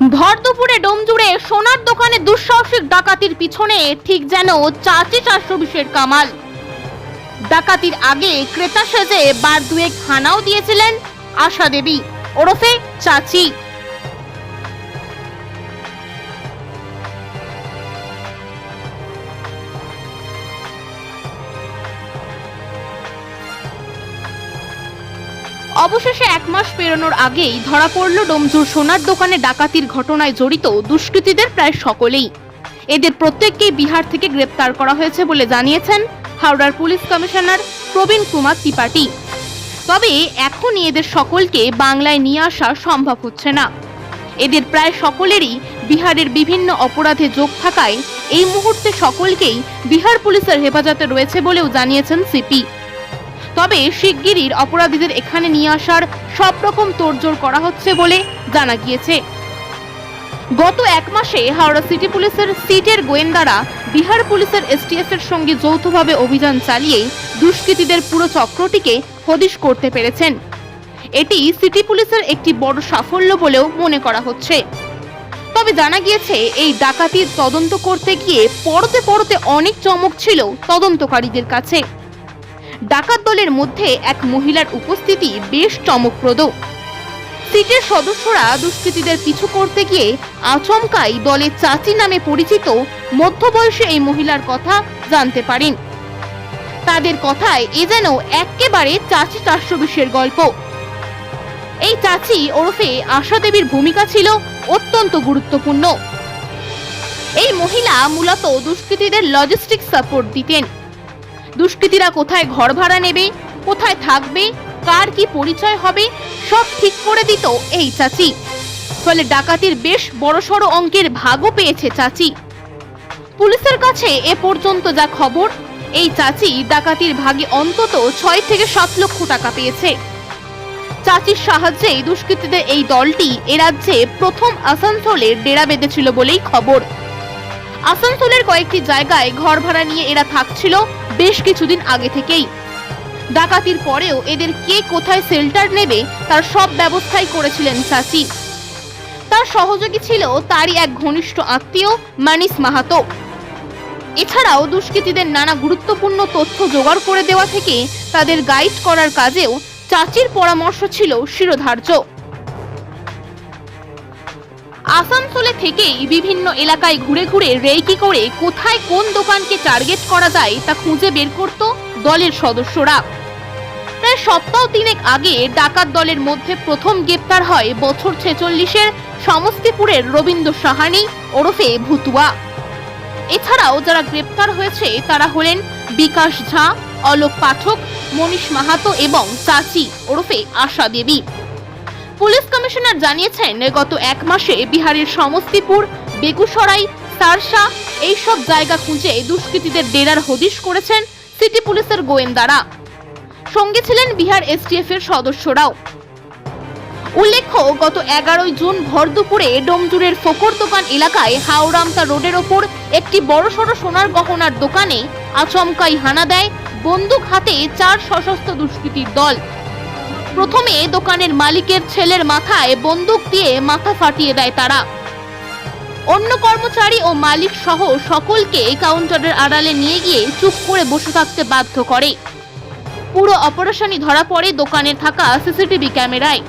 ভর দুপুরে ডোমজুড়ে সোনার দোকানে দুঃসাহসিক ডাকাতির পিছনে ঠিক যেন চাচি চারশো বিশের কামাল। ডাকাতির আগে ক্রেতা সেজে বার দুয়েক হানাও দিয়েছিলেন আশা দেবী। ওরফে চাচি। অবশেষে এক মাস পেরোনোর আগেই ধরা পড়ল ডোমজুর সোনার দোকানে ডাকাতির ঘটনায় জড়িত দুষ্কৃতীদের প্রায় সকলেই। এদের প্রত্যেককেই বিহার থেকে গ্রেপ্তার করা হয়েছে বলে জানিয়েছেন হাওড়ার পুলিশ কমিশনার প্রবীণ কুমার ত্রিপাঠী। তবে এখনই এদের সকলকে বাংলায় নিয়ে আসা সম্ভব হচ্ছে না। এদের প্রায় সকলেরই বিহারের বিভিন্ন অপরাধে যোগ থাকায় এই মুহূর্তে সকলকেই বিহার পুলিশের হেফাজতে রয়েছে বলেও জানিয়েছেন সিপি। তবে শিগগিরই অপরাধীদের এখানে নিয়ে আসার সব রকম তোড়জোড় করা হচ্ছে বলে জানা গিয়েছে। গত এক মাসে হাওড়া সিটি পুলিশের সিটের গোয়েন্দারা বিহার পুলিশের এসটিএফ এর সঙ্গে যৌথভাবে অভিযান চালিয়ে দুষ্কৃতীদের পুরো চক্রটিকে হদিশ করতে পেরেছেন। এটি সিটি পুলিশের একটি বড় সাফল্য বলেও মনে করা হচ্ছে। তবে জানা গিয়েছে, এই ডাকাতির তদন্ত করতে গিয়ে পরতে পরতে অনেক চমক ছিল তদন্তকারীদের কাছে। ডাকাত দলের মধ্যে এক মহিলার উপস্থিতি বেশ চমকপ্রদ। সিটের সদস্যরা দুষ্কৃতীদের পিছু করতে গিয়ে আচমকাই দলের চাচি নামে পরিচিত মধ্যবয়সী এই মহিলার কথা জানতে পারেন। তাদের কথায় এ যেন একেবারে চাচি চারশো বিশের গল্প। এই চাচি ওরফে আশা দেবীর ভূমিকা ছিল অত্যন্ত গুরুত্বপূর্ণ। এই মহিলা মূলত দুষ্কৃতীদের লজিস্টিক সাপোর্ট দিতেন। দুষ্কৃতীরা কোথায় ঘর ভাড়া নেবে, কোথায় থাকবে, কার কি পরিচয় হবে, সব ঠিক করে দিত এই চাচি। ফলে ডাকাতির বেশ বড়সড় অঙ্কের ভাগও পেয়েছে চাচি। পুলিশের কাছে এ পর্যন্ত যা খবর, এই চাচি ডাকাতির ভাগে অন্তত ছয় থেকে সাত লক্ষ টাকা পেয়েছে। চাচির সাহায্যে দুষ্কৃতীদের এই দলটি এ রাজ্যে প্রথম আসানসোলে ডেরা বেঁধেছিল বলেই খবর। আসানসোলের কয়েকটি জায়গায় ঘর ভাড়া নিয়ে এরা থাকছিল বেশ কিছুদিন আগে থেকেই। ডাকাতির পরেও এদের কে কোথায় শেল্টার নেবে, তার সব ব্যবস্থাই করেছিলেন চাচি তার সহযোগী ছিল তারই এক ঘনিষ্ঠ আত্মীয় মানিস মাহাতো। এছাড়াও দুষ্কৃতীদের নানা গুরুত্বপূর্ণ তথ্য জোগাড় করে দেওয়া থেকে তাদের গাইড করার কাজেও চাচির পরামর্শ ছিল শিরোধার্য। আসানসোলে থেকেই বিভিন্ন এলাকায় ঘুরে ঘুরে রেইকি করে কোথায় কোন দোকানকে টার্গেট করা যায় তা খুঁজে বের করত দলের সদস্যরা। প্রায় সপ্তাহ তিনেক আগে ডাকাত দলের মধ্যে প্রথম গ্রেপ্তার হয় বছর ছেচল্লিশের সমস্তিপুরের রবীন্দ্র সাহানি ওরফে ভুতুয়া। এছাড়াও যারা গ্রেপ্তার হয়েছে তারা হলেন বিকাশ ঝা, অলোক পাঠক, মনীষ মাহাতো এবং চাচি ওরফে আশা দেবী। পুলিশ কমিশনার জানিয়েছেন গত এক মাসে বিহারের সমস্তিপুর, বেগুসরাই, সারসা, এইসব জায়গা খুঁজে দুষ্কৃতীদের ডেরার হদিশ করেছেন সিটি পুলিশের গোয়েন্দারা। সঙ্গে ছিলেন বিহার এসটিএফ এর সদস্যরাও। উল্লেখ্য, গত এগারোই জুন ভর দুপুরে ডোমজুরের ফোকর দোকান এলাকায় হাওড়ামতা রোডের ওপর একটি বড়সড় সোনার গহনার দোকানে আচমকাই হানা দেয় বন্দুক হাতে চার সশস্ত্র দুষ্কৃতীর দল। প্রথমে দোকানের মালিকের ছেলের মাথায় বন্দুক দিয়ে মাথা ফাটিয়ে দেয় তারা। অন্য কর্মচারী ও মালিক সহ সকলকে কাউন্টারের আড়ালে নিয়ে গিয়ে চুপ করে বসে থাকতে বাধ্য করে। পুরো অপারেশনই ধরা পড়ে দোকানে থাকা সিসিটিভি ক্যামেরায়।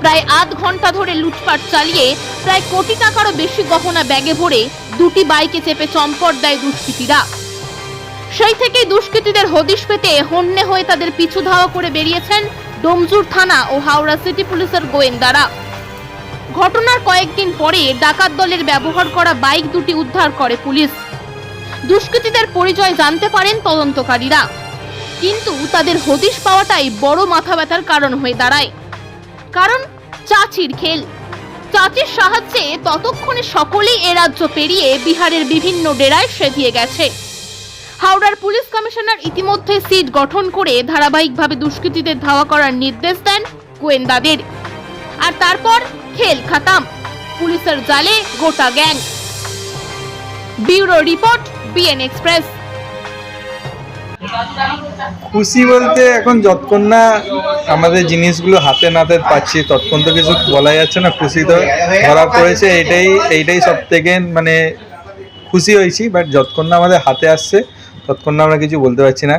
প্রায় আধ ঘণ্টা ধরে লুটপাট চালিয়ে প্রায় কোটি টাকারও বেশি গহনা ব্যাগে ভরে দুটি বাইকে চেপে চম্পট দেয় দুষ্কৃতীরা। সেই থেকেই দুষ্কৃতীদের হদিশ পেতে হন্যে হয়ে তাদের পিছু ধাওয়া করে বেরিয়েছেন ডোমজুর থানা ও হাওড়া সিটি পুলিশের গোয়েন্দারা। ঘটনার কয়েকদিন পরে ডাকাত দলের ব্যবহার করা বাইক দুটি উদ্ধার করে পুলিশ। দুষ্কৃতীদের পরিচয় জানতে পারেন তদন্তকারীরা। কিন্তু তাদের হদিশ পাওয়াটাই বড় মাথা ব্যথার কারণ হয়ে দাঁড়ায়। কারণ চাচির খেল। চাচির সাহায্যে ততক্ষণে সকলেই এ রাজ্য পেরিয়ে বিহারের বিভিন্ন ডেরায় সেধিয়ে গেছে। হাওড়ার পুলিশ কমিশনার ইতিমধ্যে সিট গঠন করে ধারাবাহিকভাবে দুষ্কৃতীদের ধাওয়া করার নির্দেশ দেন গোয়েন্দাদের। আর তারপর খেল খাতাম, পুলিশের জালে গোটা gang. Bureau report, BN Express. খুশি বলতে এখন যতক্ষণ না আমাদের জিনিসগুলো হাতে নাতে পাচ্ছি, ততক্ষণ তো কিছু বলা যাচ্ছে না, খুশি তো ধরা পড়েছে, এটাই, এইটাই সব থেকে মানে খুশি হয়েছি বাট যতক্ষণ না আমাদের হাতে আসছে ততক্ষণ না আমরা কিছু বলতে পারছি না।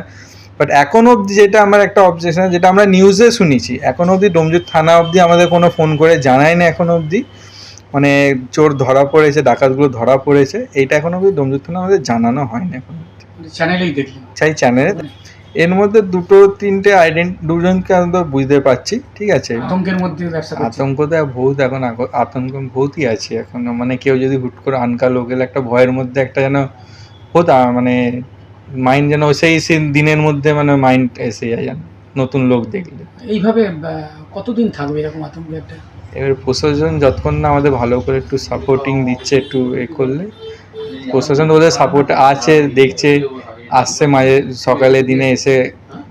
বাট এখন অবধি যেটা আমার একটা অবজেকশন যেটা আমরা নিউজে শুনেছি এখন অবধি ডোমজুর থানা অবধি আমাদের কোনো ফোন করে জানায় না এখন অবধি। মানে চোর ধরা পড়েছে ডাকাতগুলো ধরা পড়েছে এইটা এখন অবধি ডোমজুর থানা আমাদের জানানো হয়নি এখন। চ্যানেলেই দেখলাম। চাই চ্যানেলে এর মধ্যে দুটো তিনটে আইডেন্ট দুজনকে আমি তো বুঝতে পারছি ঠিক আছে? আতঙ্কের মধ্যে আতঙ্ক তো বহুত এখন আতঙ্ক বহুতই আছে এখন। মানে কেউ যদি হুট করে আনকা লোক একটা ভয়ের মধ্যে একটা যেন হতা মানে মাইন্ড যেন সেই সেই দিনের মধ্যে মানে মাইন্ড এসে যায় যেন নতুন লোক দেখলে। এইভাবে কতদিন থাকবে এরকম আতঙ্ক একটা? এবার প্রশাসন যতক্ষণ না আমাদের ভালো করে একটু সাপোর্টিং দিচ্ছে একটু এ করলে প্রশাসন ওদের সাপোর্ট আছে দেখছে আসছে মাঝে সকালে দিনে এসে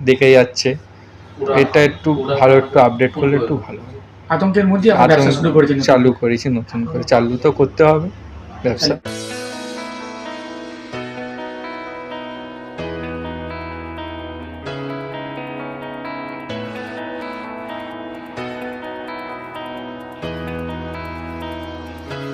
দেখে যাচ্ছে। এটা একটু ভালো একটু আপডেট করলে একটু ভালো। আতঙ্কের মধ্যে আতঙ্ক শুরু করেছেন। চালু করেছি নতুন করে। চালু তো করতে হবে ব্যবসা।